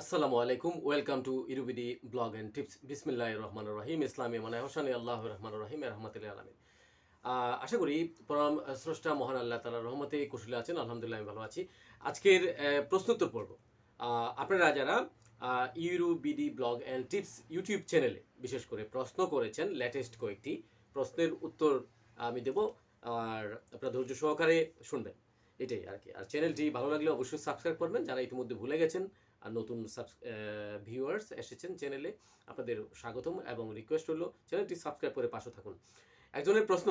আসসালামু আলাইকুম, welcome to Euro BD blog and tips. বিসমিল্লাহ রহমান রহিম। ইসলামী মানে হোসানি আল্লাহ রহমান রহিম রহমতুল্লাহ আলমিন। আশা করি পরম স্রষ্টা মহান আল্লাহ তালা রহমতে কুশলে আছেন, আলহামদুলিল্লাহ আমি ভালো আছি। আজকের প্রশ্নোত্তর পর্ব। আপনারা যারা Euro BD blog and tips YouTube চ্যানেলে বিশেষ করে প্রশ্ন করেছেন লেটেস্ট কয়েকটি প্রশ্নের উত্তর আমি দেব, আর আপনারা ধৈর্য সহকারে শুনবেন। এটাই আর কি। আর চ্যানেলটি ভালো লাগলে অবশ্যই সাবস্ক্রাইব করবেন, যারা ইতিমধ্যে ভুলে গেছেন নতুন ভিউয়ার্স এসেছেন চ্যানেলে আপনাদের স্বাগতম এবং রিকোয়েস্ট হলো চ্যানেলটি সাবস্ক্রাইব করে পাশে থাকুন। একজনের প্রশ্ন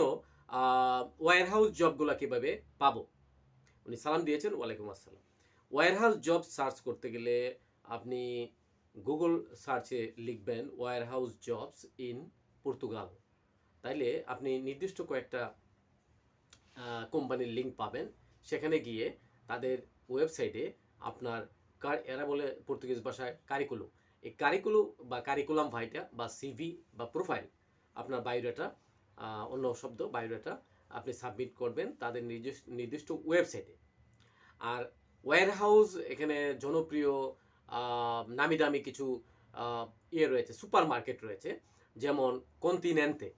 ওয়ার হাউস জবগুলো কীভাবে পাবো? উনি সালাম দিয়েছেন, ওয়ালাইকুম আসসালাম। ওয়ার হাউস জব সার্চ করতে গেলে আপনি গুগল সার্চে লিখবেন warehouse jobs in Portugal তাইলে আপনি নির্দিষ্ট কয়েকটা কোম্পানির লিঙ্ক পাবেন। সেখানে গিয়ে তাদের ওয়েবসাইটে আপনার কার এরা বলে পর্তুগিজ ভাষায় কারিকুলু এই কারিকুলু বা কারিকুলাম ভাইটা বা সিভি বা প্রোফাইল আপনার বায়োডাটা অন্য শব্দ বায়োডাটা আপনি সাবমিট করবেন তাদের নির্দিষ্ট নির্দিষ্ট ওয়েবসাইটে আর ওয়্যার হাউস এখানে জনপ্রিয় নামি দামি কিছু ইয়ে রয়েছে সুপার মার্কেট রয়েছে, যেমন কন্টিনেন্টে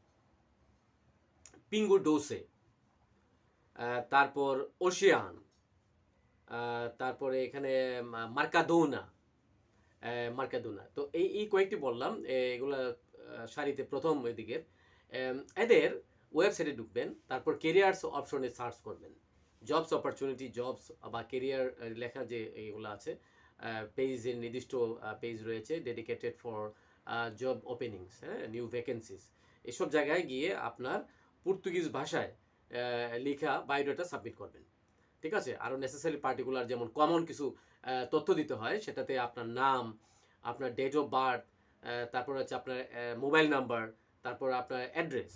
পিঙ্গু ডোসে তারপর ওশিয়ান তারপরে এখানে মার্কাদোনা। মার্কাদোনা। তো এই এই কয়েকটি বললাম এগুলা সারিতে প্রথম এম, এদের ওয়েবসাইটে ঢুকবেন তারপর কেরিয়ার্স অপশনে সার্চ করবেন। জবস অপরচুনিটি জবস বা কেরিয়ার লেখা যে এইগুলো আছে পেজের নির্দিষ্ট পেজ রয়েছে ডেডিকেটেড ফর জব ওপেনিংস হ্যাঁ নিউ ভ্যাকেন্সিস এসব জায়গায় গিয়ে আপনার পর্তুগিজ ভাষায় লেখা বায়োডাটা সাবমিট করবেন। ঠিক আছে? আরও নেসেসারি পার্টিকুলার যেমন কমন কিছু তথ্য দিতে হয়, সেটাতে আপনার নাম, আপনার ডেট অফ বার্থ তারপর হচ্ছে আপনার মোবাইল নাম্বার তারপর আপনার অ্যাড্রেস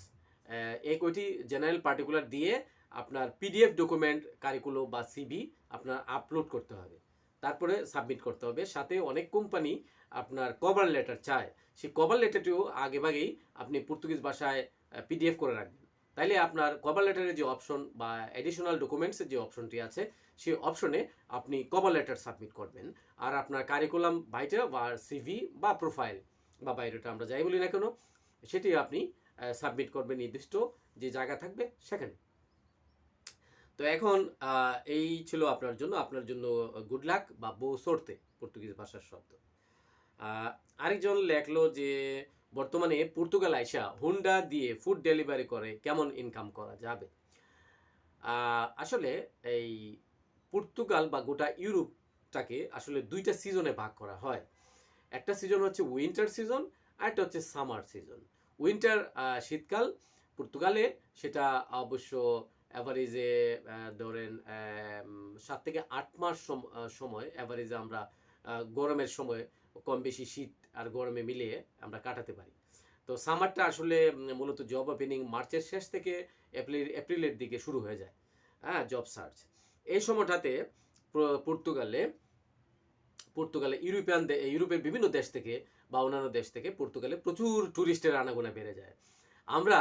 এই কয়টি জেনারেল পার্টিকুলার দিয়ে আপনার পিডিএফ ডকুমেন্ট কারিকুলো বা সিবি আপনার আপলোড করতে হবে। তারপরে সাবমিট করতে হবে। সাথে অনেক কোম্পানি আপনার কভার লেটার চায়। সেই কভার লেটারটিও আগেভাগেই আপনি পর্তুগিজ ভাষায় পিডিএফ করে রাখবেন। তাইলে আপনার কভার লেটারের যে অপশন বা অ্যাডিশনাল ডকুমেন্টসের যে অপশনটি আছে, সেই অপশনে আপনি কভার লেটার সাবমিট করবেন। আর আপনার কারিকুলাম বাইটা বা সিভি বা প্রোফাইল বা বাইরেটা আমরা যাই বলি না কেন, সেটি আপনি সাবমিট করবেন নির্দিষ্ট যে জায়গা থাকবে সেখানে। তো এখন এই ছিল আপনার জন্য আপনার জন্য গুড লাক বা বো সরতে, পর্তুগিজ ভাষার শব্দ। আরেকজন লেখলো যে বর্তমানে পর্তুগাল আইসা হুন্ডা দিয়ে ফুড ডেলিভারি করে কেমন ইনকাম করা যাবে? আসলে এই পর্তুগাল বা গোটা ইউরোপটাকে আসলে দুইটা সিজনে ভাগ করা হয়। একটা সিজন হচ্ছে উইন্টার সিজন আর একটা হচ্ছে সামার সিজন উইন্টার শীতকাল পর্তুগালে সেটা অবশ্য অ্যাভারেজে ধরেন সাত থেকে আট মাস সম- সময়। অ্যাভারেজে আমরা গরমের সময় কম বেশি শীত আর গরমে মিলিয়ে আমরা কাটাতে পারি। তো সামারটা আসলে মূলত জব ওপেনিং মার্চের শেষ থেকে এপ্রিল, এপ্রিলের দিকে শুরু হয়ে যায় হ্যাঁ জব সার্চ এই সময়টাতে পর্তুগালে পর্তুগালে ইউরোপিয়ান ইউরোপের বিভিন্ন দেশ থেকে বা অন্যান্য দেশ থেকে পর্তুগালে প্রচুর ট্যুরিস্টের আনাগোনা বেড়ে যায়। আমরা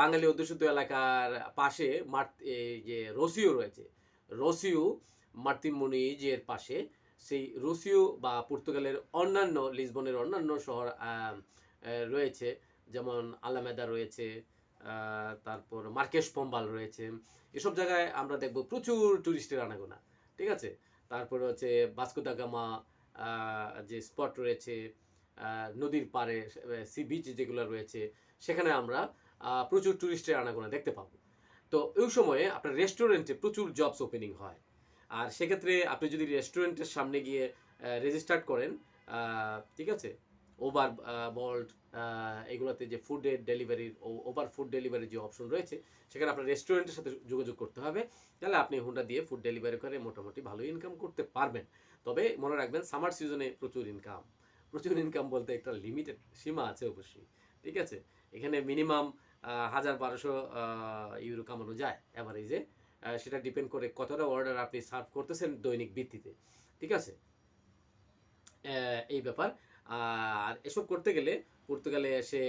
বাঙালি অধ্যুষিত এলাকার পাশে মার এই যে রসিও রয়েছে, রসিও মার্তিন মুনিজের পাশে সেই রসিও বা পর্তুগালের অন্যান্য, লিসবনের অন্যান্য শহর রয়েছে। যেমন আলামেদা রয়েছে তারপর মার্কেশ পম্বাল রয়েছে। এসব জায়গায় আমরা দেখব প্রচুর ট্যুরিস্টের আনাগোনা, ঠিক আছে? তারপর হচ্ছে বাস্কোদা গামা যে স্পট রয়েছে নদীর পাড়ে সি বিচ যেগুলো রয়েছে, সেখানে আমরা প্রচুর ট্যুরিস্টের আনাগোনা দেখতে পাবো। তো ওই সময়ে আপনার রেস্টুরেন্টে প্রচুর জবস ওপেনিং হয়। আর সেক্ষেত্রে আপনি যদি রেস্টুরেন্টের সামনে গিয়ে রেজিস্টার করেন ঠিক আছে? ওভার বল্ট এগুলোতে যে ফুডের ডেলিভারির ওভার ফুড ডেলিভারির যে অপশন রয়েছে, সেখানে আপনার রেস্টুরেন্টের সাথে যোগাযোগ করতে হবে। তাহলে আপনি হুন্ডা দিয়ে ফুড ডেলিভারি করে মোটামুটি ভালো ইনকাম করতে পারবেন। তবে মনে রাখবেন সামার সিজনে প্রচুর ইনকাম প্রচুর ইনকাম বলতে একটা লিমিটেড সীমা আছে অবশ্যই, ঠিক আছে? এখানে মিনিমাম হাজার বারোশো ইউরো কামানো যায় অ্যাভারেজে সেটা ডিপেন্ড করে কতটা অর্ডার আপনি সার্ভ করতেছেন দৈনিক ভিত্তিতে। ঠিক আছে? এই ব্যাপার। আর এসব করতে গেলে পর্তুগালে এসে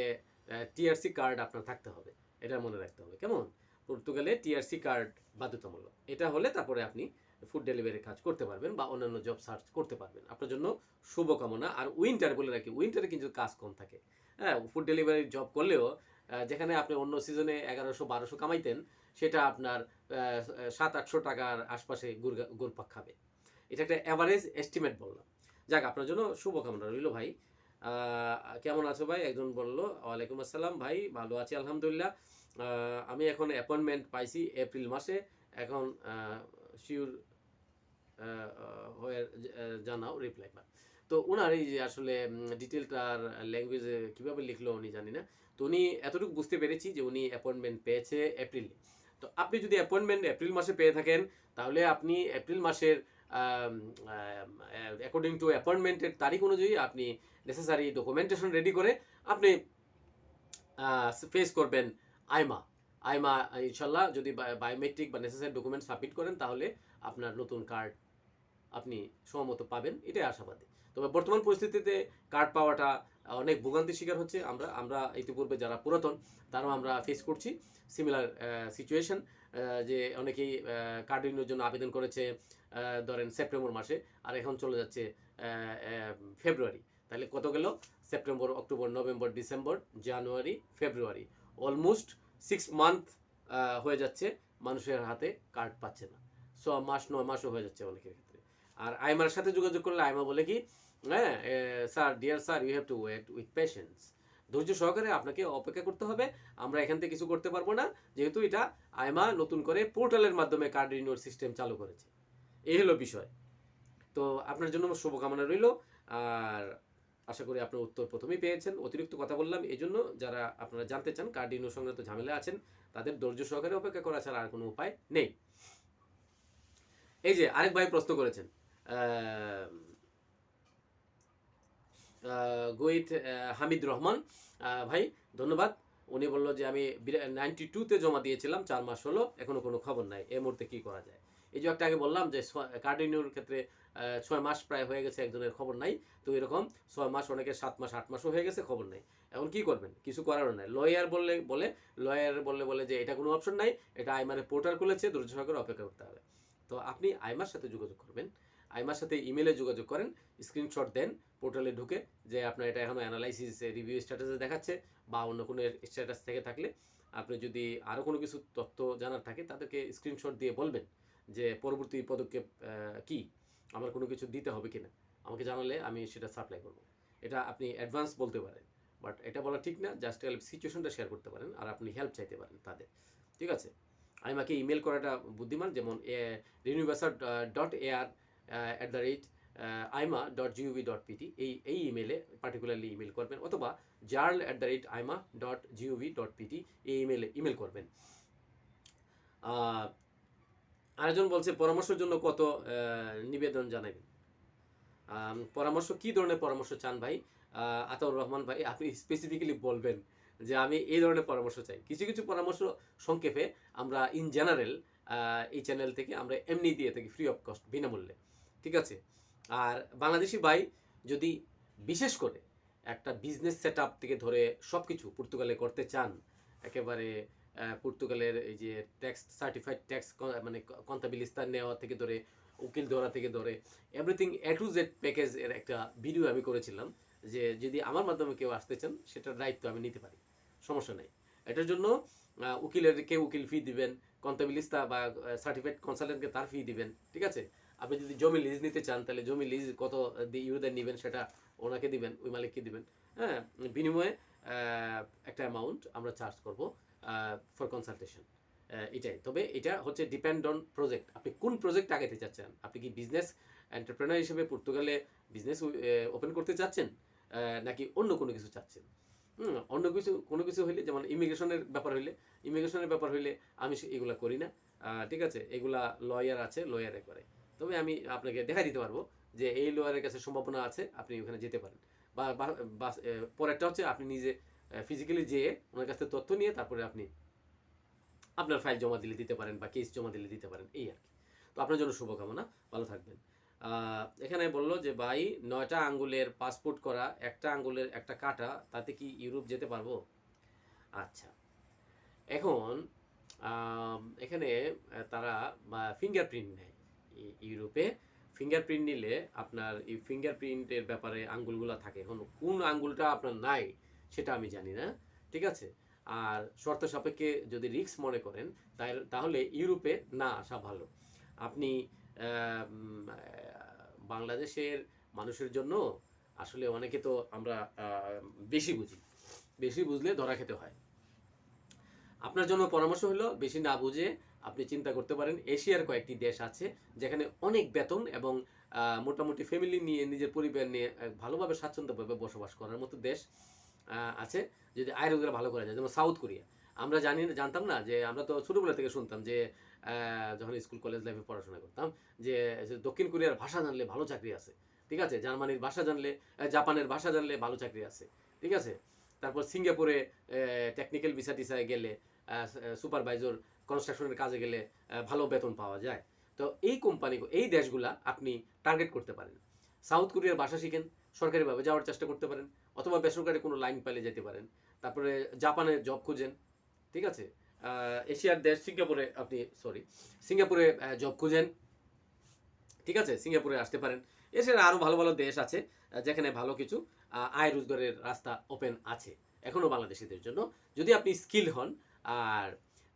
টিআরসি কার্ড আপনার থাকতে হবে। এটা মনে রাখতে হবে। কেমন? পর্তুগালে টিআরসি কার্ড বাধ্যতামূলক। এটা হলে তারপরে আপনি ফুড ডেলিভারি কাজ করতে পারবেন বা অন্যান্য জব সার্চ করতে পারবেন। আপনার জন্য শুভকামনা। আর উইন্টার বলে রাখি উইন্টারে কিন্তু কাজ কম থাকে। হ্যাঁ ফুড ডেলিভারি জব করলেও যেখানে আপনি অন্য সিজনে এগারোশো, বারোশো কামাইতেন সেটা আপনার সাত, আটশো টাকার আশপাশে ঘুরপাক খাবে। এটা একটা অ্যাভারেজ এস্টিমেট বললাম। যাক, আপনার জন্য শুভকামনা রইল ভাই। কেমন আছো ভাই? একজন বলল, ওয়ালাইকুম আসসালাম ভাই, ভালো আছি, আলহামদুলিল্লাহ। আমি এখন অ্যাপয়েন্টমেন্ট পাইছি এপ্রিল মাসে। এখন শিওর হয়ে জানাও রিপ্লাই পা তো ওনার এই যে আসলে ডিটেলটার ল্যাঙ্গুয়েজে কীভাবে লিখলো উনি জানি না। তো উনি এতটুকু বুঝতে পেরেছি যে উনি অ্যাপয়েন্টমেন্ট পেয়েছে এপ্রিলে। তো আপনি যদি অ্যাপয়েন্টমেন্ট এপ্রিল মাসে পেয়ে থাকেন, তাহলে আপনি এপ্রিল মাসের অ্যাকর্ডিং টু অ্যাপয়েন্টমেন্টের তারিখ অনুযায়ী আপনি নেসেসারি ডকুমেন্টেশন রেডি করে আপনি ফেস করবেন আইমা। আইমা ইনশাল্লাহ যদি বায়োমেট্রিক বা নেসেসারি ডকুমেন্ট সাবমিট করেন, তাহলে আপনার নতুন কার্ড আপনি সময়মতো পাবেন। এটাই আশাবাদী। তবে বর্তমান পরিস্থিতিতে কার্ড পাওয়াটা অনেক ভোগান্তির শিকার হচ্ছে। আমরা আমরা ইতিপূর্বে যারা পুরাতন, তারাও আমরা ফেস করছি। সিমিলার সিচুয়েশন যে অনেকেই কার্ড রিনিউর জন্য আবেদন করেছে ধরেন সেপ্টেম্বর মাসে, আর এখন চলে যাচ্ছে ফেব্রুয়ারি তাহলে কত গেল? September October November December January February almost six month হয়ে যাচ্ছে, মানুষের হাতে কার্ড পাচ্ছে না। ছ মাস, নয় মাসও হয়ে যাচ্ছে অনেকের ক্ষেত্রে। আর আইমার সাথে যোগাযোগ করলে আইমা বলে কি হ্যাঁ sir, dear sir you have to wait with patience ধৈর্য সহকারে আপনাকে অপেক্ষা করতে হবে। আমরা এখান থেকে কিছু করতে পারব না। যেহেতু এটা আইমা নতুন করে পোর্টালের মাধ্যমে কার্ড রিনিউর সিস্টেম চালু করেছে। এই হলো বিষয়। তো আপনার জন্য শুভকামনা রইল। আর আশা করি আপনার উত্তর প্রথমেই পেয়েছেন। অতিরিক্ত কথা বললাম এই জন্য যারা আপনারা জানতে চান কার্ড রিনিউ সংক্রান্ত ঝামেলা আছেন, তাদের ধৈর্য সহকারে অপেক্ষা করা ছাড়া আর কোনো উপায় নেই। এই যে আরেক ভাই প্রশ্ন করেছেন গোয়েত হামিদ রহমান। ভাই, ধন্যবাদ। উনি বলল যে আমি নাইনটি টুতে জমা দিয়েছিলাম, চার মাস হলো, এখনও কোনো খবর নাই, এই মুহূর্তে কি করা যায়? এই যে একটা আগে বললাম যে কার্ড রিনিউর ক্ষেত্রে ছয় মাস প্রায় হয়ে গেছে, একজনের খবর নাই। তো এরকম ছয় মাস অনেকের সাত মাস, আট মাসও হয়ে গেছে, খবর নাই। এখন কি করবেন? কিছু করারও নাই। লয়ার বললে, বলে, লয়ার বললে, বলে যে এটা কোনো অপশন নাই, এটা আইমারে পোর্টাল খুলেছে সহকারে অপেক্ষা করতে হবে। তো আপনি আইমার সাথে যোগাযোগ করবেন। আইমার সাথে ইমেলে যোগাযোগ করেন, স্ক্রিনশট দেন পোর্টালে ঢুকে যে আপনার এটা এখনও অ্যানালাইসিস রিভিউ স্ট্যাটাসে দেখাচ্ছে বা অন্য কোনো স্ট্যাটাস থেকে থাকলে আপনি যদি আরও কোনো কিছু তথ্য জানার থাকে তাদেরকে স্ক্রিনশট দিয়ে বলবেন যে পরবর্তী পদক্ষেপ কি? আমার কোনো কিছু দিতে হবে কিনা? আমাকে জানালে আমি সেটা সাপ্লাই করব। এটা আপনি অ্যাডভান্স বলতে পারেন বাট এটা বলা ঠিক না জাস্ট সিচুয়েশনটা শেয়ার করতে পারেন আর আপনি হেল্প চাইতে পারেন তাদের। ঠিক আছে? আমি আমাকে ইমেল করাটা বুদ্ধিমান, যেমন, এ রিনিউভার্সার dot AR at the rate AIMA dot GOV dot PT এই এই ইমেলে পার্টিকুলারলি ইমেল করবেন, অথবা জার্ল at the rate AIMA dot GOV dot PT এই ইমেলে ইমেল করবেন। আরেকজন বলছে, পরামর্শের জন্য কত নিবেদন জানাবেন? পরামর্শ, কি ধরনের পরামর্শ চান ভাই? আতাউর রহমান ভাই, আপনি স্পেসিফিক্যালি বলবেন যে আমি এই ধরনের পরামর্শ চাই। কিছু কিছু পরামর্শ সংক্ষেপে আমরা ইন জেনারেল এই চ্যানেল থেকে আমরা এমনি দিয়ে থাকি ফ্রি অফ কস্ট বিনামূল্যে। ঠিক আছে? আর বাংলাদেশি ভাই যদি বিশেষ করে একটা বিজনেস সেট থেকে ধরে সব কিছু পর্তুগালে করতে চান, একেবারে পর্তুগালের এই যে ট্যাক্স সার্টিফাইড ট্যাক্স মানে কন্তাবিলিস্তান নেওয়া থেকে ধরে, উকিল ধরা থেকে ধরে everything A to Z package এর একটা ভিডিও আমি করেছিলাম যে যদি আমার মাধ্যমে কেউ আসতে চান, সেটার দায়িত্ব আমি নিতে পারি। সমস্যা নেই। এটার জন্য উকিলের কেউ উকিল ফি দিবেন কন্তাবিলিস্তা বা সার্টিফাইড কনসালটেন্টকে তার ফি দিবেন, ঠিক আছে? আপনি যদি জমি লিজ নিতে চান, তাহলে জমি লিজ কত ইউরোদের নেবেন সেটা ওনাকে দিবেন, ওই মালিককে দিবেন। হ্যাঁ বিনিময়ে একটা অ্যামাউন্ট আমরা চার্জ করব ফর কনসালটেশন এটাই। তবে এটা হচ্ছে ডিপেন্ড অন প্রজেক্ট আপনি কোন প্রজেক্ট আগাইতে চাচ্ছেন? আপনি কি বিজনেস এন্টারপ্রেনার হিসেবে পর্তুগালে বিজনেস ওপেন করতে চাচ্ছেন? নাকি অন্য কোনো কিছু চাচ্ছেন? অন্য কিছু, কোনো কিছু হইলে, যেমন ইমিগ্রেশনের ব্যাপার হইলে, ইমিগ্রেশনের ব্যাপার হইলে আমি এগুলা করি না। ঠিক আছে, এগুলা লয়ার আছে লয়ারে করে তবে আমি আপনাকে দেখা দিতে পারব যে এই লোয়ারের কাছে সম্ভাবনা আছে আপনি ওখানে যেতে পারেন। বা বা- বা এ, পরেরটা হচ্ছে আপনি নিজে ফিজিক্যালি যেয়ে ওনার কাছ থেকে তথ্য নিয়ে তারপরে আপনি আপনার ফাইল জমা দিলে দিতে পারেন বা কেস জমা দিলে দিতে পারেন এই আর কি। তো আপনার জন্য শুভকামনা ভালো থাকবেন। এখানে বলল যে ভাই নয়টা আঙ্গুলের পাসপোর্ট করা একটা আঙ্গুলের একটা কাটা তাতে কি ইউরোপ যেতে পারব? আচ্ছা। এখন এখানে তারা ফিঙ্গারপ্রিন্ট নেয়। ইউরোপে ফিঙ্গারপ্রিন্ট নিলে আপনার এই ফিঙ্গারপ্রিন্টের ব্যাপারে আঙ্গুলগুলো থাকে। এখন কোন আঙ্গুলটা আপনার নাই সেটা আমি জানি না, ঠিক আছে? আর শর্ত সাপেক্ষে যদি রিস্ক মনে করেন, তাই, তাহলে ইউরোপে না আসা ভালো। আপনি বাংলাদেশের মানুষের জন্য আসলে অনেকে তো আমরা বেশি বুঝি। বেশি বুঝলে ধরা খেতে হয়। আপনার জন্য পরামর্শ হলো, বেশি না বুঝে আপনি চিন্তা করতে পারেন, এশিয়ার কয়েকটি দেশ আছে যেখানে অনেক বেতন এবং মোটামুটি ফ্যামিলি নিয়ে, নিজের পরিবার নিয়ে ভালোভাবে স্বাচ্ছন্দ্যভাবে বসবাস করার মতো দেশ আছে যদি আয় রোজগার ভালো করা যায়, যেমন সাউথ কোরিয়া। আমরা জানি, জানতাম না যে, আমরা তো ছোটোবেলা থেকে শুনতাম যে যখন স্কুল, কলেজ লাইফে পড়াশোনা করতাম, যে দক্ষিণ কোরিয়ার ভাষা জানলে ভালো চাকরি আছে, ঠিক আছে? জার্মানির ভাষা জানলে জাপানের ভাষা জানলে ভালো চাকরি আছে, ঠিক আছে? তারপর সিঙ্গাপুরে টেকনিক্যাল ভিসা টিসায় গেলে সুপারভাইজার কনস্ট্রাকশনের কাজে গেলে ভালো বেতন পাওয়া যায়। তো এই কোম্পানি এই দেশগুলা আপনি টার্গেট করতে পারেন। সাউথ কোরিয়ার ভাষা শিখেন, সরকারিভাবে যাওয়ার চেষ্টা করতে পারেন, অথবা বেসরকারি কোনো লাইন পেলে যেতে পারেন। তারপরে জাপানে জব খুঁজেন, ঠিক আছে? এশিয়ার দেশ, সিঙ্গাপুরে আপনি সরি সিঙ্গাপুরে জব খুঁজেন, ঠিক আছে? সিঙ্গাপুরে আসতে পারেন। এছাড়া আরও ভালো ভালো দেশ আছে যেখানে ভালো কিছু আয় রোজগারের রাস্তা ওপেন আছে এখনও বাংলাদেশিদের জন্য। যদি আপনি স্কিল হন, আর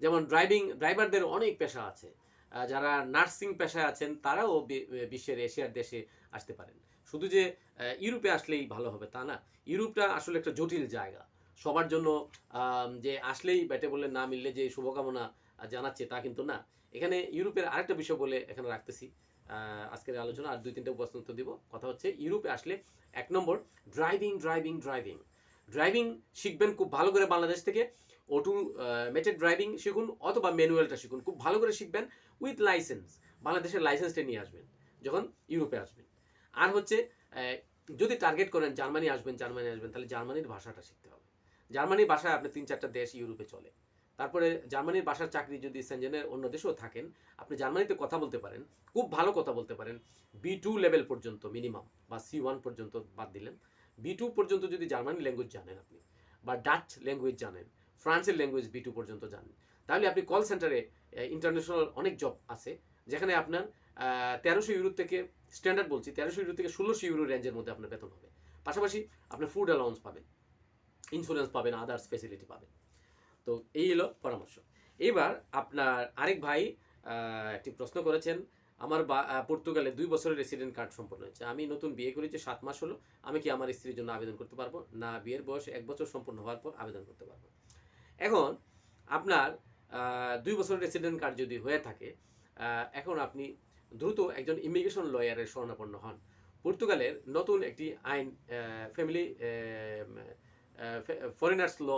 যেমন ড্রাইভিং, ড্রাইভারদের অনেক পেশা আছে। যারা নার্সিং পেশায় আছেন, তারাও বিশ্বের, এশিয়ার দেশে আসতে পারেন। শুধু যে ইউরোপে আসলেই ভালো হবে তা না। ইউরোপটা আসলে একটা জটিল জায়গা। সবার জন্য যে আসলেই ব্যাটে বলে না মিললে যে শুভকামনা জানাচ্ছে তা কিন্তু না। এখানে ইউরোপের আরেকটা বিষয় বলে এখানে রাখতেছি। আজকের আলোচনা আর দুই তিনটে প্রশ্ন দিব। কথা হচ্ছে, ইউরোপে আসলে এক নম্বর, ড্রাইভিং ড্রাইভিং ড্রাইভিং। ড্রাইভিং শিখবেন খুব ভালো করে বাংলাদেশ থেকে। অটো মেটেড ড্রাইভিং শিখুন অথবা ম্যানুয়ালটা শিখুন। খুব ভালো করে শিখবেন উইথ লাইসেন্স বাংলাদেশের লাইসেন্সটা নিয়ে আসবেন, যখন ইউরোপে আসবেন। আর হচ্ছে যদি টার্গেট করেন জার্মানি আসবেন জার্মানি আসবেন, তাহলে জার্মানির ভাষাটা শিখতে হবে। জার্মানির ভাষায় আপনি তিন চারটা দেশ ইউরোপে চলে। তারপরে জার্মানির ভাষার চাকরি যদি সেনজেনের অন্য দেশেও থাকেন, আপনি জার্মানিতে কথা বলতে পারেন, খুব ভালো কথা বলতে পারেন। বি টু লেভেল পর্যন্ত মিনিমাম বা সি ওয়ান পর্যন্ত বাদ দিলেন। বি টু পর্যন্ত যদি জার্মানি ল্যাঙ্গুয়েজ জানেন আপনি বা ডাচ ল্যাঙ্গুয়েজ জানেন ফ্রান্সের ল্যাঙ্গুয়েজ বি টু পর্যন্ত জানেন তাহলে আপনি কল সেন্টারে ইন্টারন্যাশনাল অনেক জব আছে, যেখানে আপনার তেরোশো ইউরো থেকে স্ট্যান্ডার্ড বলছি, তেরোশো ইউরো থেকে ষোলোশো ইউরো রেঞ্জের মধ্যে আপনার বেতন হবে। পাশাপাশি আপনার ফুড অ্যালাউন্স পাবেন ইন্স্যুরেন্স পাবেন আদার্স ফেসিলিটি পাবেন তো এই হলো পরামর্শ। এবার আপনার আরেক ভাই একটি প্রশ্ন করেছেন, আমার পর্তুগালে দুই বছরের রেসিডেন্ট কার্ড সম্পন্ন হয়েছে। আমি নতুন বিয়ে করেছি, সাত মাস হলো। আমি কি আমার স্ত্রীর জন্য আবেদন করতে পারব? না, বিয়ের বয়স এক বছর সম্পূর্ণ হওয়ার পর আবেদন করতে পারব। এখন আপনার দুই বছরের রেসিডেন্ট কার্ড যদি হয়ে থাকে এখন আপনি দ্রুত একজন ইমিগ্রেশন লয়ারের শরণাপন্ন হন। পর্তুগালের নতুন একটি আইন family foreigners law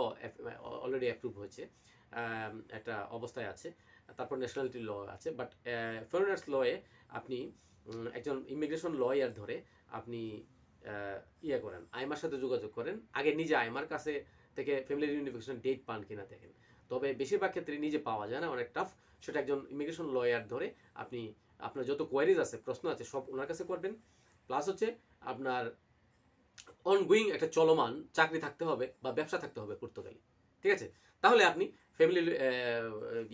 already approve হয়েছে। একটা অবস্থায় আছে, তারপর ন্যাশনালিটি ল আছে বাট ফরেনার্স লয়ে আপনি একজন ইমিগ্রেশন লয়ার ধরে আপনি ইয়ে করেন, আইমার সাথে যোগাযোগ করেন, আগে নিজে আইমার কাছে থেকে ফ্যামিলি ইউনিফিকেশন ডেট পান কিনা দেখেন। তবে বেশিরভাগ ক্ষেত্রে নিজে পাওয়া যায় না, অনেক টাফ সেটা একজন ইমিগ্রেশন লয়ার ধরে আপনি, আপনার যত কোয়ারিজ আছে, প্রশ্ন আছে, সব ওনার কাছে করবেন। প্লাস হচ্ছে আপনার অনগোয়িং একটা চলমান চাকরি থাকতে হবে বা ব্যবসা থাকতে হবে পর্তুগালে। ঠিক আছে? তাহলে আপনি ফ্যামিলি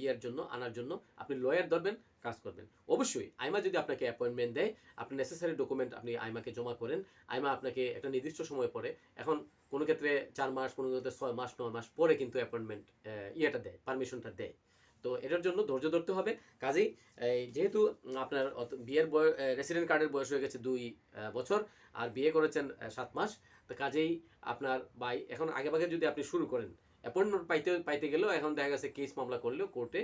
ইয়ের জন্য, আনার জন্য আপনি লয়ার ধরবেন, কাজ করবেন। অবশ্যই, আইমা যদি আপনাকে অ্যাপয়েন্টমেন্ট দেয়, আপনি নেসেসারি ডকুমেন্ট আপনি আইমাকে জমা করেন। আইমা আপনাকে একটা নির্দিষ্ট সময় পরে, এখন কোনো ক্ষেত্রে চার মাস, কোনো ক্ষেত্রে ছয় মাস, নয় মাস পরে কিন্তু অ্যাপয়েন্টমেন্ট ইয়েটা দেয় পারমিশনটা দেয়। তো এটার জন্য ধৈর্য ধরতে হবে। কাজেই যেহেতু আপনার বিয়ের বয়স রেসিডেন্ট কার্ডের বয়স হয়ে গেছে দুই বছর, আর বিয়ে করেছেন সাত মাস, তো কাজেই আপনার বাই এখন আগে ভাগে যদি আপনি শুরু করেন অ্যাপয়েন্টমেন্ট পাইতে পাইতে গেলেও এখন দেখা গেছে কেস মামলা করলেও কোর্টে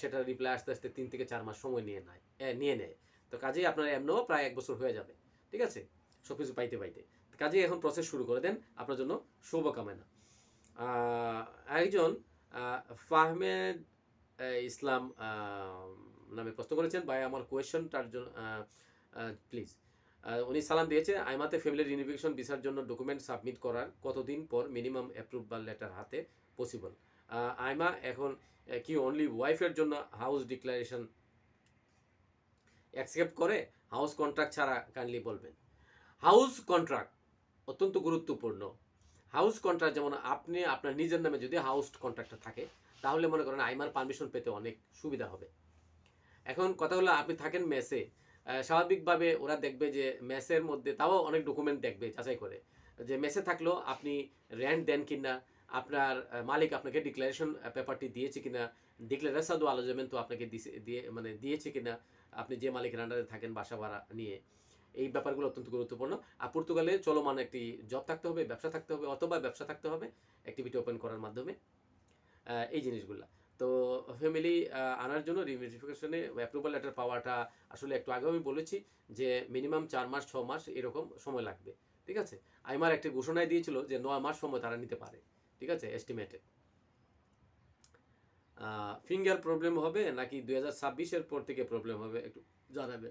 সেটা রিপ্লাই আসতে আসতে তিন থেকে চার মাস সময় নিয়ে নেয় নিয়ে নেয়। তো কাজেই আপনার এমনও প্রায় এক বছর হয়ে যাবে ঠিক আছে? সব কিছু পাইতে পাইতে। কাজেই এখন প্রসেস শুরু করে দেন আপনার জন্য শুভকামনা। আহ, ফাহমেদ ইসলাম নামে প্রশ্ন করেছেন ভাই আমার কোয়েশনটার জন্য প্লিজ উনি সালাম দিয়েছে আইমাতে ফ্যামিলি রিনিফিকেশন ভিসার জন্য ডকুমেন্ট সাবমিট করার কতদিন পর মিনিমাম অ্যাপ্রুভ বা লেটার হাতে? পসিবল আইমা, এখন কি অনলি ওয়াইফের জন্য হাউস ডিক্লারেশন অ্যাকসেপ্ট করে? হাউস কন্ট্রাক্ট ছাড়া কাইন্ডলি বলবেন। হাউস কন্ট্রাক্ট অত্যন্ত গুরুত্বপূর্ণ। হাউস কন্ট্রাক্ট যেমন আপনি আপনার নিজের নামে যদি হাউস কন্ট্রাক্টটা থাকে, তাহলে মনে করেন আইমার পারমিশন পেতে অনেক সুবিধা হবে। এখন কথা হলো, আপনি থাকেন মেসে স্বাভাবিকভাবে ওরা দেখবে যে মেসের মধ্যে তাও অনেক ডকুমেন্ট দেখবে, যাচাই করে। যে মেসে থাকলেও আপনি র্যান্ট দেন কিনা আপনার মালিক আপনাকে ডিক্লারেশন পেপারটি দিয়েছে কিনা ডিক্লারেশন দু আলোজমেন্ট তো আপনাকে দিয়ে মানে দিয়েছে কিনা, আপনি যে মালিকের আন্ডারে থাকেন বাসা ভাড়া নিয়ে, এই ব্যাপারগুলো অত্যন্ত গুরুত্বপূর্ণ। আর পর্তুগালে চলমান একটি জব থাকতে হবে, ব্যবসা থাকতে হবে, অথবা ব্যবসা থাকতে হবে অ্যাক্টিভিটি ওপেন করার মাধ্যমে এই জিনিসগুলো। তো ফ্যামিলি আনার জন্য রিভেরিফিকেশনে অ্যাপ্রুভাল লেটার পাওয়াটা আসলে একটু আগেও আমি বলেছি যে মিনিমাম চার মাস, ছ মাস এরকম সময় লাগবে, ঠিক আছে? আইমার একটি ঘোষণায় দিয়েছিল যে নয় মাস সময় তারা নিতে পারে। ঠিক আছে এস্টিমেটে ফিঙ্গার প্রবলেম হবে নাকি দুই হাজার ছাব্বিশের পর থেকে প্রবলেম হবে একটু জানাবে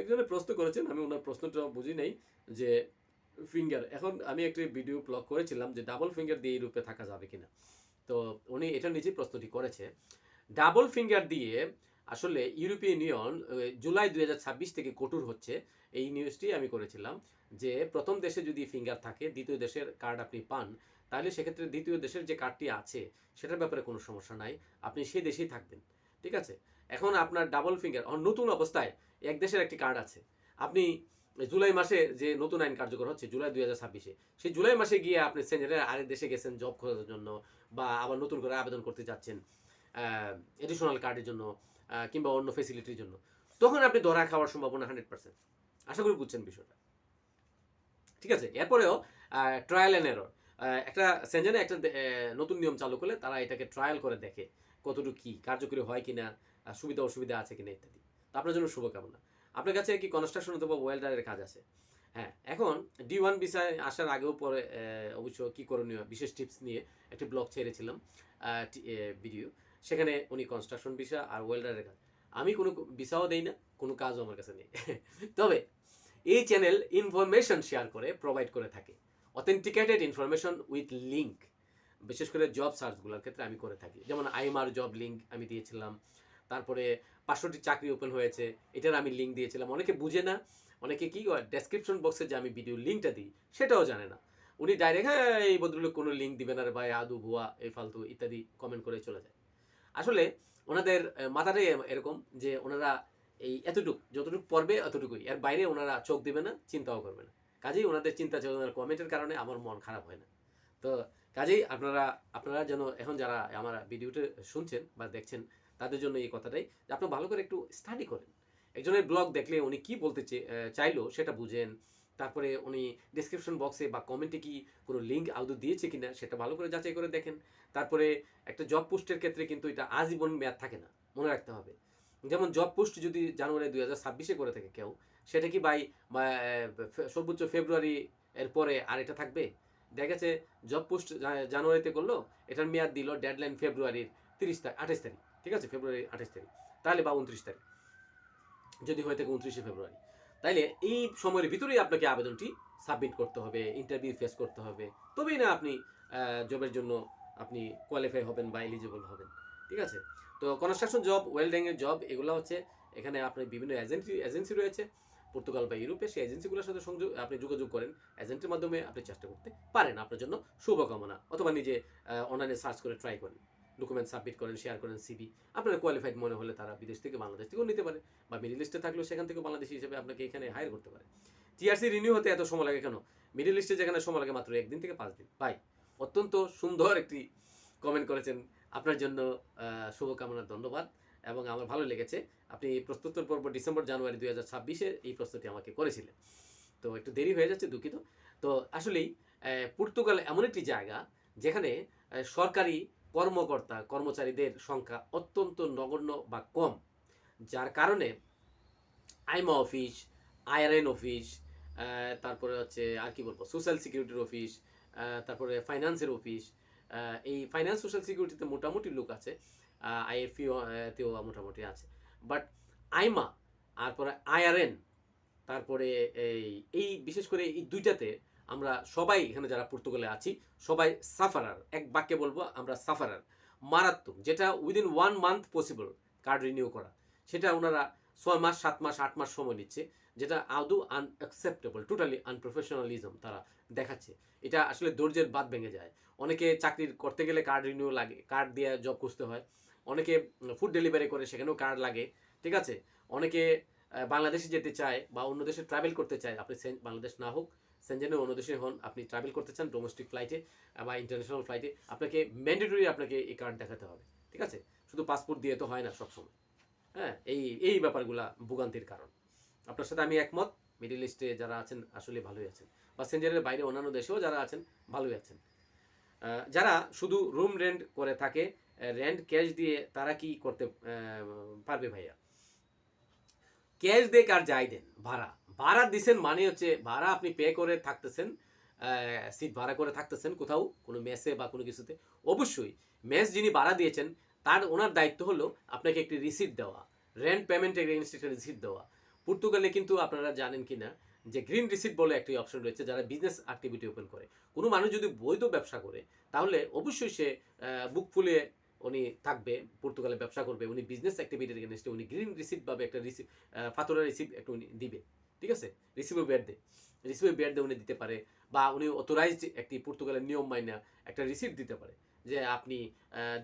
একজনে প্রশ্ন করেছেন, আমি ওনার প্রশ্নটা বুঝি নাই যে ফিঙ্গার এখন আমি একটি ভিডিও ব্লগ করেছিলাম যে ডাবল ফিঙ্গার দিয়ে এই রূপে থাকা যাবে কিনা। তো উনি এটা নিজেই প্রশ্নটি করেছে। ডাবল ফিঙ্গার দিয়ে আসলে ইউরোপিয়ান ইউনিয়ন জুলাই দুই হাজার ছাব্বিশ থেকে কঠোর হচ্ছে। এই নিউজটি আমি করেছিলাম যে প্রথম দেশে যদি ফিঙ্গার থাকে, দ্বিতীয় দেশের কার্ড আপনি পান তাহলে সেক্ষেত্রে দ্বিতীয় দেশের যে কার্ডটি আছে, সেটার ব্যাপারে কোনো সমস্যা নাই। আপনি সেই দেশেই থাকবেন, ঠিক আছে? এখন আপনার ডাবল ফিঙ্গার নতুন অবস্থায় এক দেশের একটি কার্ড আছে। আপনি জুলাই মাসে যে নতুন আইন কার্যকর হচ্ছে, জুলাই দুই হাজার ছাব্বিশে, সেই জুলাই মাসে গিয়ে আপনি সেঞ্জারের আরেক দেশে গেছেন জব করার জন্য, বা আবার নতুন করে আবেদন করতে যাচ্ছেন এডিশনাল কার্ডের জন্য কিংবা অন্য ফেসিলিটির জন্য, তখন আপনি ধরা খাওয়ার সম্ভাবনা হান্ড্রেড পার্সেন্ট আশা করি বুঝছেন বিষয়টা। ঠিক আছে? এরপরেও ট্রায়াল অ্যান্ড এরর একটা সেঞ্জনে একটা নতুন নিয়ম চালু করলে তারা এটাকে ট্রায়াল করে দেখে কতটুকু কি, কার্যকরী হয় কিনা সুবিধা, অসুবিধা আছে কিনা ইত্যাদি। তো আপনার জন্য শুভকামনা। আপনার কাছে কি কনস্ট্রাকশন অথবা ওয়েল্ডারের কাজ আছে? হ্যাঁ এখন ডি ওয়ান বিষয় আসার আগেও পরে অবশ্য কি করণীয়, বিশেষ টিপস নিয়ে একটি ব্লগ ছেড়েছিলাম ভিডিও সেখানে উনি কনস্ট্রাকশন বিষয় আর ওয়েল্ডারের কাজ। আমি কোনো বিষাও দেই না, কোনো কাজও আমার কাছে নেই। তবে এই চ্যানেল ইনফরমেশন শেয়ার করে প্রোভাইড করে থাকে। অথেন্টিকেটেড ইনফরমেশন উইথ লিঙ্ক বিশেষ করে জব সার্চগুলোর ক্ষেত্রে আমি করে থাকি। যেমন আইমার জব লিঙ্ক আমি দিয়েছিলাম, তারপরে পাঁচশোটি চাকরি ওপেন হয়েছে, এটার আমি লিঙ্ক দিয়েছিলাম। অনেকে বুঝে না, অনেকে কি ডেসক্রিপশন বক্সে যে আমি ভিডিও লিঙ্কটা দিই, সেটাও জানে না। উনি ডাইরেক্ট হ্যাঁ এই ভদ্রলোক কোনো লিঙ্ক দিবে না রে ভাই, আদু, ভুয়া, এই ফালতু, ইত্যাদি কমেন্ট করে চলে যায়। আসলে ওনাদের মাথাটাই এরকম যে ওনারা এই এতটুক, যতটুকু পড়বে অতটুকুই এর বাইরে ওনারা চোখ দিবে না, চিন্তাও করবে না। কাজেই ওনাদের চিন্তা চেতনার কমেন্টের কারণে আমার মন খারাপ হয় না। তো কাজেই আপনারা আপনারা যেন এখন যারা আমার ভিডিওটা শুনছেন বা দেখছেন, তাদের জন্য এই কথাটাই যে আপনি ভালো করে একটু স্টাডি করেন। একজনের ব্লগ দেখলে উনি কি বলতে চাইলো সেটা বুঝেন। তারপরে উনি ডিসক্রিপশন বক্সে বা কমেন্টে কি কোনো লিঙ্ক আদৌ দিয়েছে কিনা সেটা ভালো করে যাচাই করে দেখেন। তারপরে একটা জব পোস্টের ক্ষেত্রে কিন্তু এটা আজীবন মেয়াদ থাকে না, মনে রাখতে হবে। যেমন জব পোস্ট যদি জানুয়ারি দুই হাজার ছাব্বিশে করে থাকে কেউ সেটা কি বাই সর্বোচ্চ ফেব্রুয়ারি এর পরে আর এটা থাকবে? দেখা গেছে জব পোস্ট জানুয়ারিতে করল, এটার মেয়াদ দিল ডেডলাইন ফেব্রুয়ারির তিরিশ তারিখ, আঠাশ তারিখ, ঠিক আছে? ফেব্রুয়ারি আঠাশ তারিখ। তাহলে বা উনত্রিশ তারিখ, যদি হয়ে থাকে উনত্রিশে ফেব্রুয়ারি তাইলে এই সময়ের ভিতরেই আপনাকে আবেদনটি সাবমিট করতে হবে ইন্টারভিউ ফেস করতে হবে। তবেই না আপনি জবের জন্য আপনি কোয়ালিফাই হবেন বা এলিজিবল হবেন, ঠিক আছে? তো কনস্ট্রাকশন জব ওয়েল্ডিংয়ের জব এগুলো হচ্ছে এখানে আপনার বিভিন্ন এজেন্সি এজেন্সি রয়েছে। পর্তুগাল বা ইউরোপে সেই এজেন্সিগুলোর সাথে সংযোগ আপনি যোগাযোগ করেন, এজেন্টের মাধ্যমে আপনি চেষ্টা করতে পারেন আপনার জন্য শুভকামনা। অথবা নিজে অনলাইনে সার্চ করে ট্রাই করেন ডকুমেন্ট সাবমিট করেন শেয়ার করেন সিবি আপনার কোয়ালিফাইড মনে হলে তারা বিদেশ থেকে বাংলাদেশ থেকেও নিতে পারে বা মিডিল ইস্টে থাকলেও সেখান থেকে বাংলাদেশি হিসেবে আপনাকে এখানে হায়ার করতে পারে। টিআরসি রিনিউ হতে এত সময় লাগে কেন? মিডিল ইস্টে যেখানে সময় লাগে মাত্র একদিন থেকে পাঁচ দিন। ভাই অত্যন্ত সুন্দর একটি কমেন্ট করেছেন। আপনার জন্য শুভকামনা, ধন্যবাদ। এবং আমার ভালো লেগেছে। আপনি প্রস্তুতর পর্ব ডিসেম্বর, জানুয়ারি দুই হাজার এই প্রস্তুতি আমাকে করেছিলেন। তো একটু দেরি হয়ে যাচ্ছে, দুঃখিত। তো আসলেই পর্তুগাল এমন একটি জায়গা যেখানে সরকারি কর্মকর্তা, কর্মচারীদের সংখ্যা অত্যন্ত নগণ্য বা কম। যার কারণে আইমা অফিস, আইআরএন অফিস তারপরে হচ্ছে আর কি বলব, সোশ্যাল সিকিউরিটির অফিস তারপরে ফাইন্যান্সের অফিস এই ফাইন্যান্স সোশ্যাল সিকিউরিটিতে মোটামুটি লোক আছে আইএফিও তেও মোটামুটি আছে। বাট আইমা, তারপরে আইআরএন তারপরে এই এই বিশেষ করে এই দুইটাতে আমরা সবাই এখানে যারা পর্তুগালে আছি, সবাই সাফারার এক বাক্যে বলব, আমরা সাফারার মারাত্মক, যেটা within one month possible card renew করা। সেটা ওনারা ছয় মাস, সাত মাস, আট মাস সময় নিচ্ছে। যেটা আদৌ আনঅ্যাকসেপ্টেবল টোটালি আনপ্রফেশনালিজম তারা দেখাচ্ছে। এটা আসলে ধৈর্যের বাদ ভেঙে যায়। অনেকে চাকরির করতে গেলে কার্ড রিনিউ লাগে কার্ড দিয়ে জব খুঁজতে হয়। অনেকে ফুড ডেলিভারি করে, সেখানেও কার্ড লাগে, ঠিক আছে? অনেকে বাংলাদেশে যেতে চায় বা অন্য দেশে ট্রাভেল করতে চায়, আপনি বাংলাদেশ না হোক সেনজেনের অন্য দেশে হন, আপনি ট্রাভেল করতে চান ডোমেস্টিক ফ্লাইটে বা ইন্টারন্যাশনাল ফ্লাইটে আপনাকে ম্যান্ডেটরি আপনাকে এই কার্ড দেখাতে হবে, ঠিক আছে? শুধু পাসপোর্ট দিয়ে তো হয় না সবসময়। হ্যাঁ এই এই ব্যাপারগুলা ভোগান্তির কারণ। আপনার সাথে আমি একমত মিডিল ইস্টে যারা আছেন আসলে ভালোই আছেন। বা সেঞ্জারের বাইরে অন্যান্য দেশেও যারা আছেন, ভালোই আছেন। যারা শুধু রুম রেন্ট করে থাকে রেন্ট ক্যাশ দিয়ে তারা কি করতে পারবে ভাইয়া? ক্যাশ দিয়ে কার যাই দেন? ভাড়া। ভাড়া দিছেন মানে হচ্ছে ভাড়া আপনি পে করে থাকতেছেন সিট ভাড়া করে থাকতেছেন কোথাও, কোনো মেসে বা কোনো কিছুতে। অবশ্যই মেস যিনি ভাড়া দিয়েছেন, তার ওনার দায়িত্ব হলো আপনাকে একটি রিসিট দেওয়া রেন্ট পেমেন্টের একটা রিসিট দেওয়া। পর্তুগালে কিন্তু আপনারা জানেন কি না যে গ্রিন রিসিট বলে একটি অপশন রয়েছে যারা বিজনেস অ্যাক্টিভিটি ওপেন করে। কোনো মানুষ যদি বৈধ ব্যবসা করে, তাহলে অবশ্যই সে বুক ফুলে উনি থাকবে, পর্তুগালে ব্যবসা করবে, উনি বিজনেস অ্যাক্টিভিটির এগেনস্টে উনি গ্রিন রিসিট পাবে একটা রিসিপ ফাতোরা রিসিপ একটা উনি দিবে, ঠিক আছে? রিসিভে বেড দে রিসিভে বেড দিয়ে উনি দিতে পারে, বা উনি অথরাইজড একটি পর্তুগালের নিয়ম মাইনা একটা রিসিপ্ট দিতে পারে। যে আপনি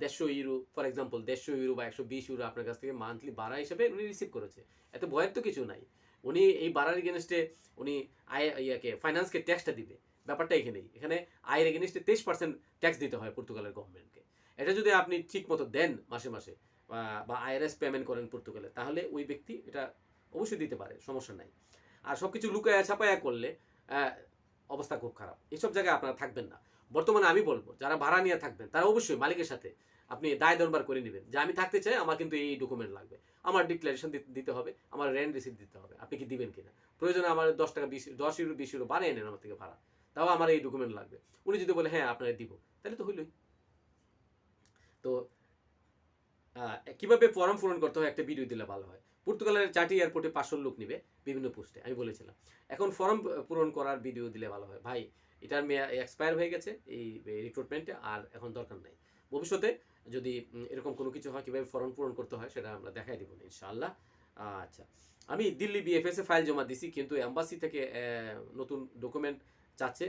দেড়শো ইউরো ফর এক্সাম্পল দেড়শো ইউরো বা একশো বিশ ইউরো আপনার কাছ থেকে মান্থলি ভাড়া হিসেবে উনি রিসিভ করেছে। এত ভয়ের তো কিছু নাই। উনি এই ভাড়ার এগেনস্টে উনি আয়, ইয়াকে ফাইন্যান্সকে ট্যাক্সটা দিবে। ব্যাপারটা এখানেই এখানে আয়ের এগেনস্টে তেইশ পার্সেন্ট ট্যাক্স দিতে হয় পর্তুগালের গভর্নমেন্টকে এটা যদি আপনি ঠিক মতো দেন মাসে মাসে, বা- আইআরএস পেমেন্ট করেন পর্তুগালে, তাহলে ওই ব্যক্তি এটা অবশ্যই দিতে পারে, সমস্যা নাই। আর সব কিছু লুকায়া ছাপায়া করলে অবস্থা খুব খারাপ। এসব জায়গায় আপনারা থাকবেন না। বর্তমানে আমি বলব, যারা ভাড়া নিয়ে থাকবেন, তারা অবশ্যই মালিকের সাথে আপনি দায় দরবার করে নেবেন। যে আমি থাকতে চাই, আমার কিন্তু এই ডকুমেন্ট লাগবে। আমার ডিক্লারেশন দিতে হবে, আমার রেন্ট রিসিপ্ট দিতে হবে। আপনি কি দিবেন কিনা? প্রয়োজনে আমার দশ টাকা, বিশ, দশ ইউরো বিশ ইউরো বাড়িয়ে নেন আমার থেকে ভাড়া। তাও আমার এই ডকুমেন্ট লাগবে। উনি যদি বলে হ্যাঁ আপনারা দিব, তাহলে তো হইলই। তো কীভাবে ফর্ম পূরণ করতে হয়, একটা ভিডিও দিলে ভালো হয়। পর্তুগালের চারটি এয়ারপোর্টে পাঁচশো লোক নিবে বিভিন্ন পোস্টে, আমি বলেছিলাম। এখন ফর্ম পূরণ করার ভিডিও দিলে ভালো হয়। ভাই, এটার মেয়া এক্সপায়ার হয়ে গেছে, এই রিক্রুটমেন্টে আর এখন দরকার নাই। ভবিষ্যতে যদি এরকম কোনো কিছু হয়, কীভাবে ফর্ম পূরণ করতে হয়, সেটা আমরা দেখাই দিব ইনশাআল্লাহ। আচ্ছা আমি দিল্লি বিএফএস ফাইল জমা দিছি, কিন্তু অ্যাম্বাসি থেকে নতুন ডকুমেন্ট চাচ্ছে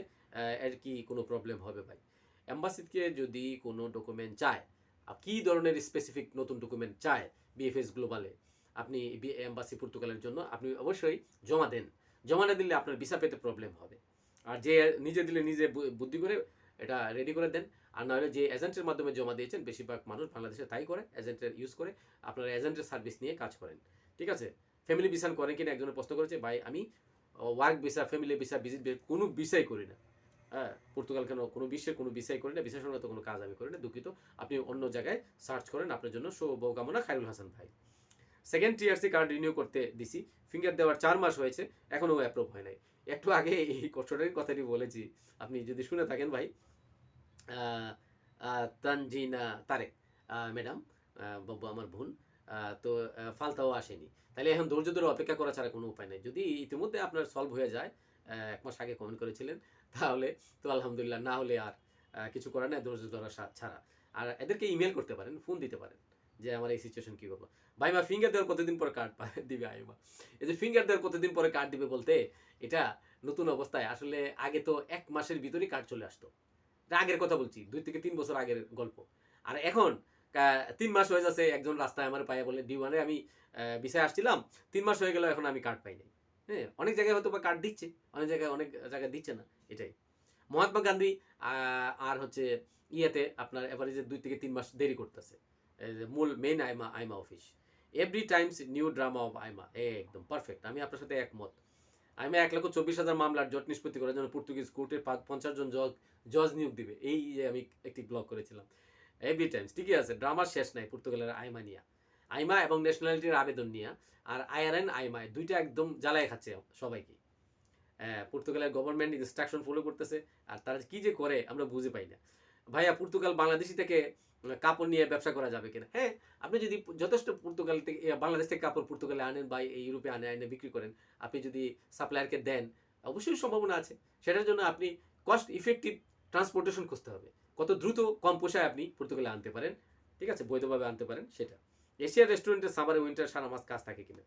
এর কি কোনো প্রবলেম হবে ভাই? অ্যাম্বাসিকে যদি কোনো ডকুমেন্ট চায় আর কী ধরনের স্পেসিফিক নতুন ডকুমেন্ট চায় বিএফএস গ্লোবালে আপনি এম্বাসি পর্তুগালের জন্য আপনি অবশ্যই জমা দেন। জমা না দিলে আপনার ভিসা পেতে প্রবলেম হবে। আর যে নিজে দিলে নিজে বুদ্ধি করে এটা রেডি করে দেন। আর নাহলে যে এজেন্টের মাধ্যমে জমা দিয়েছেন, বেশিরভাগ মানুষ বাংলাদেশে তাই করে এজেন্টের ইউজ করে আপনারা এজেন্টের সার্ভিস নিয়ে কাজ করেন। ঠিক আছে? ফ্যামিলি ভিসা করেন কিনা একজনের প্রশ্ন করেছে, ভাই, আমি work visa family visa visit কোনো ভিসাই করি না। হ্যাঁ পর্তুগাল কেন, কোনো বিশ্বের কোনো বিষয় করি না বিশেষ কোনো কাজ আমি করি না, দুঃখিত। আপনি অন্য জায়গায় সার্চ করেন, আপনার জন্য শুভকামনা খায়রুল হাসান ভাই। সেকেন্ড টিআরসি কার্ড রিনিউ করতে দিছি। ফিঙ্গার দেওয়ার চার মাস হয়েছে, এখনও অ্যাপ্রুভ হয় নাই। একটু আগে এই কষ্টটার কথাটি বলেছি। আপনি যদি শুনে থাকেন ভাই তানজিনা তারেক ম্যাডাম বাবু আমার বোন তো ফালতাও আসেনি। তাহলে এখন ধৈর্য ধরে অপেক্ষা করা ছাড়া কোনো উপায় নেই। যদি ইতিমধ্যে আপনার সলভ হয়ে যায় এক মাস আগে কমেন্ট করেছিলেন, তাহলে তো আলহামদুলিল্লাহ না হলে আর কিছু করার নেই, ধৈর্য ধরা ছাড়া। আর এদেরকে ইমেল করতে পারেন ফোন দিতে পারেন। যে আমার এই সিচুয়েশন কী করব ভাই, মা ফিঙ্গার দেওয়ার কতদিন পর কার্ড দিবে আইমা এই যে ফিঙ্গার দেওয়ার কতদিন পরে কার্ড দিবে বলতে, এটা নতুন অবস্থায়। আসলে আগে তো এক মাসের ভিতরেই কার্ড চলে আসতো। এটা আগের কথা বলছি, দুই থেকে তিন বছর আগের গল্প। আর এখন তিন মাস হয়ে যাচ্ছে, একজন রাস্তায় আমার পায়ে বলে ডি ওয়ানে আমি বিষয় আসছিলাম, তিন মাস হয়ে গেল এখন আমি কার্ড পাই নাই। হ্যাঁ অনেক জায়গায় হয়তো বা কার্ড দিচ্ছে, অনেক জায়গায় অনেক জায়গায় দিচ্ছে না, এটাই। মহাত্মা গান্ধী আর হচ্ছে ইয়েতে আপনার এভারেজে দুই থেকে তিন মাস দেরি করতেছে। যে মূল main AIMA AIMA office every times new drama of AIMA একদম পারফেক্ট আমি আপনার সাথে একমত। আইমা এক লক্ষ চব্বিশ হাজার মামলার জট নিষ্পত্তি করার জন্য পর্তুগিজ কোর্টের পঞ্চাশ জন জজ জজ নিয়োগ দিবে। এই যে আমি একটি ব্লগ করেছিলাম। এভরি টাইমস ঠিকই আছে ড্রামার শেষ নাই পর্তুগালের আইমা নিয়া। আইমা এবং ন্যাশনালিটির আবেদন নিয়া। আর আইআরএন আইমা দুইটা একদম জ্বালায় খাচ্ছে সবাইকে। পর্তুগালের গভর্নমেন্ট ইনস্ট্রাকশন ফলো করতেছে। আর তারা কি যে করে, আমরা বুঝে পাই না। ভাইয়া পর্তুগাল বাংলাদেশি থেকে কাপড় নিয়ে ব্যবসা করা যাবে কিনা? হ্যাঁ আপনি যদি যথেষ্ট পর্তুগাল থেকে বাংলাদেশ থেকে কাপড় পর্তুগালে আনেন বা ইউরোপে আনে আনে, বিক্রি করেন, আপনি যদি সাপ্লায়ারকে দেন, অবশ্যই সম্ভাবনা আছে। সেটার জন্য আপনি কস্ট ইফেক্টিভ ট্রান্সপোর্টেশন করতে হবে। কত দ্রুত কম পয়সায় আপনি পর্তুগালে আনতে পারেন, ঠিক আছে? বৈধভাবে আনতে পারেন, সেটা। এশিয়ার রেস্টুরেন্টে সামারে উইন্টার সারা মাস কাজ থাকে কিনা?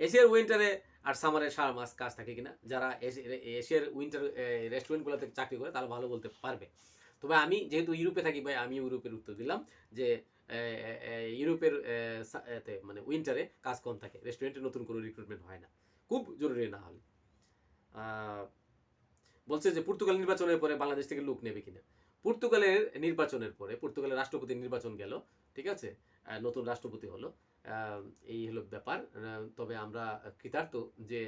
এশিয়ার উইন্টারে আর সামারে সারা মাস কাজ থাকে কিনা? যারা এশিয়ার উইন্টার রেস্টুরেন্টগুলোতে চাকরি করে, তারা ভালো বলতে পারবে। তবে আমি যেহেতু ইউরোপে থাকি ভাই, আমি ইউরোপের উত্তর দিলাম যে ইউরোপের মানে উইন্টারে কাজ কম থাকে রেস্টুরেন্টে নতুন কোনো রিক্রুটমেন্ট হয় না। খুব জরুরি না হলে। বলছে যে পর্তুগাল নির্বাচনের পরে বাংলাদেশ থেকে লোক নেবে কিনা? পর্তুগালের নির্বাচনের পরে, পর্তুগালের রাষ্ট্রপতি নির্বাচন গেল, ঠিক আছে? নতুন রাষ্ট্রপতি হলো। এই হলো ব্যাপার। তবে আমরা কৃতার্থ যে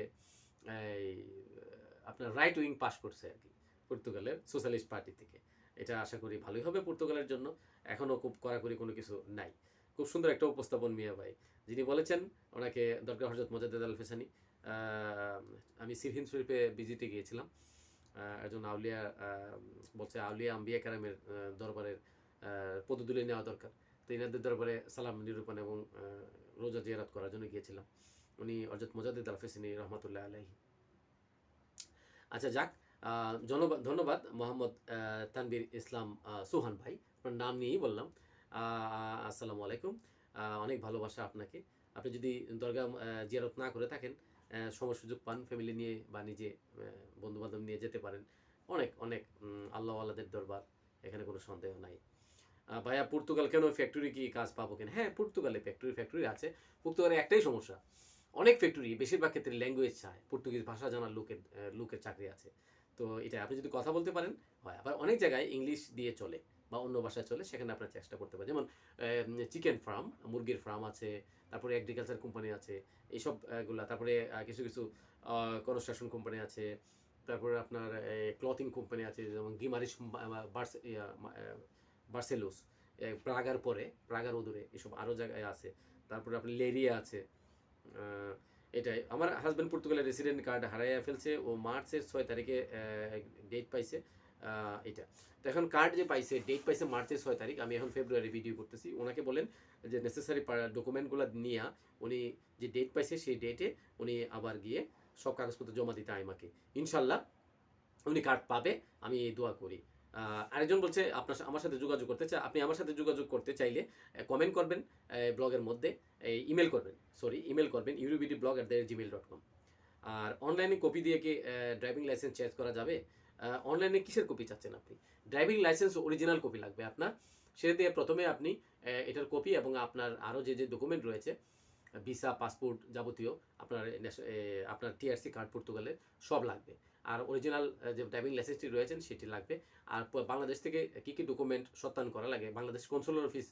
আপনার রাইট উইং পাস করছে আর কি, পর্তুগালের সোশ্যালিস্ট পার্টি থেকে। এটা আশা করি ভালোই হবে পর্তুগালের জন্য। এখনও খুব কড়াকড়ি কোনো কিছু নাই। খুব সুন্দর একটা উপস্থাপন মিয়া ভাই। যিনি বলেছেন ওনাকে দরগা হজরত মজাদ্দেদ আল ফেসানি আমি সিরহিন শরীফে ভিজিটে গিয়েছিলাম। একজন আউলিয়া বলছে আউলিয়া আম্বিয়া কারামের দরবারের আহ, নেওয়া দরকার। তো ইনাদের দরবারে সালাম নিরূপণ এবং রোজা জিয়ারাত করার জন্য গিয়েছিলাম। উনি হজরত মজাদ্দেদ আল ফেসানি রহমতুল্লাহ আলাহি আচ্ছা যাক আহ, জনবা- ধন্যবাদ মোহাম্মদ তানবীর ইসলাম সুহান ভাই। আপনার নাম নিয়েই বললাম। আসসালামু আলাইকুম। অনেক ভালোবাসা আপনাকে। আপনি যদি দরগা জিয়ারত না করে থাকেন সময় সুযোগ পান ফ্যামিলি নিয়ে বা নিজে বন্ধু বান্ধব নিয়ে যেতে পারেন। অনেক অনেক আল্লাহ আল্লাদের দরবার এখানে কোনো সন্দেহ নাই। ভাইয়া পর্তুগাল কেন ফ্যাক্টরি কি কাজ পাবো কেন? হ্যাঁ পর্তুগালে ফ্যাক্টরি ফ্যাক্টরি আছে। পর্তুগালে একটাই সমস্যা। অনেক ফ্যাক্টরি বেশিরভাগ ক্ষেত্রে ল্যাঙ্গুয়েজ চায়। পর্তুগিজ ভাষা জানার লোকের লোকের চাকরি আছে। তো এটা আপনি যদি কথা বলতে পারেন, হয়। আবার অনেক জায়গায় ইংলিশ দিয়ে চলে বা অন্য ভাষায় চলে, সেখানে আপনার চেষ্টা করতে পারেন। যেমন চিকেন ফার্ম, মুরগির ফার্ম আছে, তারপরে এগ্রিকালচার কোম্পানি আছে, এইসবগুলা। তারপরে কিছু কিছু কনস্ট্রাকশন কোম্পানি আছে, তারপরে আপনার ক্লথিং কোম্পানি আছে, যেমন গিমারিস বার্সেলোস প্রাগার পরে, প্রাগার ওদূরে এসব আরও জায়গায় আছে। তারপরে আপনার লেরিয়া আছে এটাই। আমার হাজব্যান্ড পর্তুগালের রেসিডেন্ট কার্ড হারাইয়া ফেলছে ও মার্চের ছয় তারিখে ডেট পাইছে। এটা। তো এখন কার্ড যে পাইছে ডেট পাইছে মার্চের ছয় তারিখ। আমি এখন ফেব্রুয়ারি ভিডিও করতেছি। ওনাকে বলেন যে নেসেসারি ডকুমেন্টগুলো নিয়ে উনি যে ডেট পাইছে সেই ডেটে উনি আবার গিয়ে সব কাগজপত্র জমা দিতে আমাকে ইনশাল্লাহ উনি কার্ড পাবে, আমি এই দোয়া করি। আরেকজন বলছে, আপনার আমার সাথে যোগাযোগ করতে চাই আপনি আমার সাথে যোগাযোগ করতে চাইলে কমেন্ট করবেন ব্লগের মধ্যে ইমেল করবেন সরি ইমেল করবেন Euro BD blog at the Gmail dot com আর অনলাইনে কপি দিয়ে কি ড্রাইভিং লাইসেন্স চেঞ্জ করা যাবে? অনলাইনে কিসের কপি চাচ্ছেন আপনি? ড্রাইভিং লাইসেন্স অরিজিনাল কপি লাগবে আপনার। সেটা দিয়ে প্রথমে আপনি এটার কপি এবং আপনার আরও যে যে ডকুমেন্ট রয়েছে ভিসা পাসপোর্ট যাবতীয়, আপনার আপনার টিআরসি কার্ড পর্তুগালের সব লাগবে। আর অরিজিনাল যে ড্রাইভিং লাইসেন্সটি রয়েছেন, সেটি লাগবে। আর বাংলাদেশ থেকে কী কী ডকুমেন্ট সত্যায়ন করা লাগে? বাংলাদেশ কনসুলার অফিস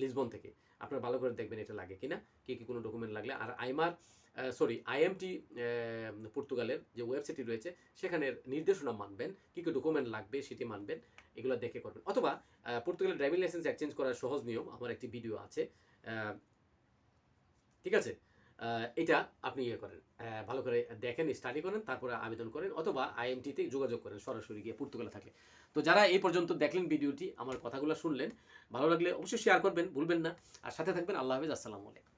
লিসবন থেকে। আপনার ভালো করে দেখবেন এটা লাগে কিনা, কী কী কোনো ডকুমেন্ট লাগলে। আর আইমার সরি আইএমটি পর্তুগালের যে ওয়েবসাইটটি রয়েছে সেখানের নির্দেশনা মানবেন, কী কী ডকুমেন্ট লাগবে সেটি মানবেন, এগুলো দেখে করবেন। অথবা পর্তুগালের ড্রাইভিং লাইসেন্স এক্সচেঞ্জ করার সহজ নিয়ম, আমার একটি ভিডিও আছে ঠিক আছে? এটা আপনি ইয়ে করেন ভালো করে দেখেন স্টাডি করেন, তারপরে আবেদন করেন, অথবা আইএমটিতে যোগাযোগ করেন, সরাসরি গিয়ে পর্তুগালে থাকলে। তো যারা এই পর্যন্ত দেখলেন ভিডিওটি আমার কথাগুলো শুনলেন, ভালো লাগলে অবশ্যই শেয়ার করবেন, ভুলবেন না। আর সাথে থাকবেন, আল্লাহ হাফিজ, আসসালামু আলাইকুম।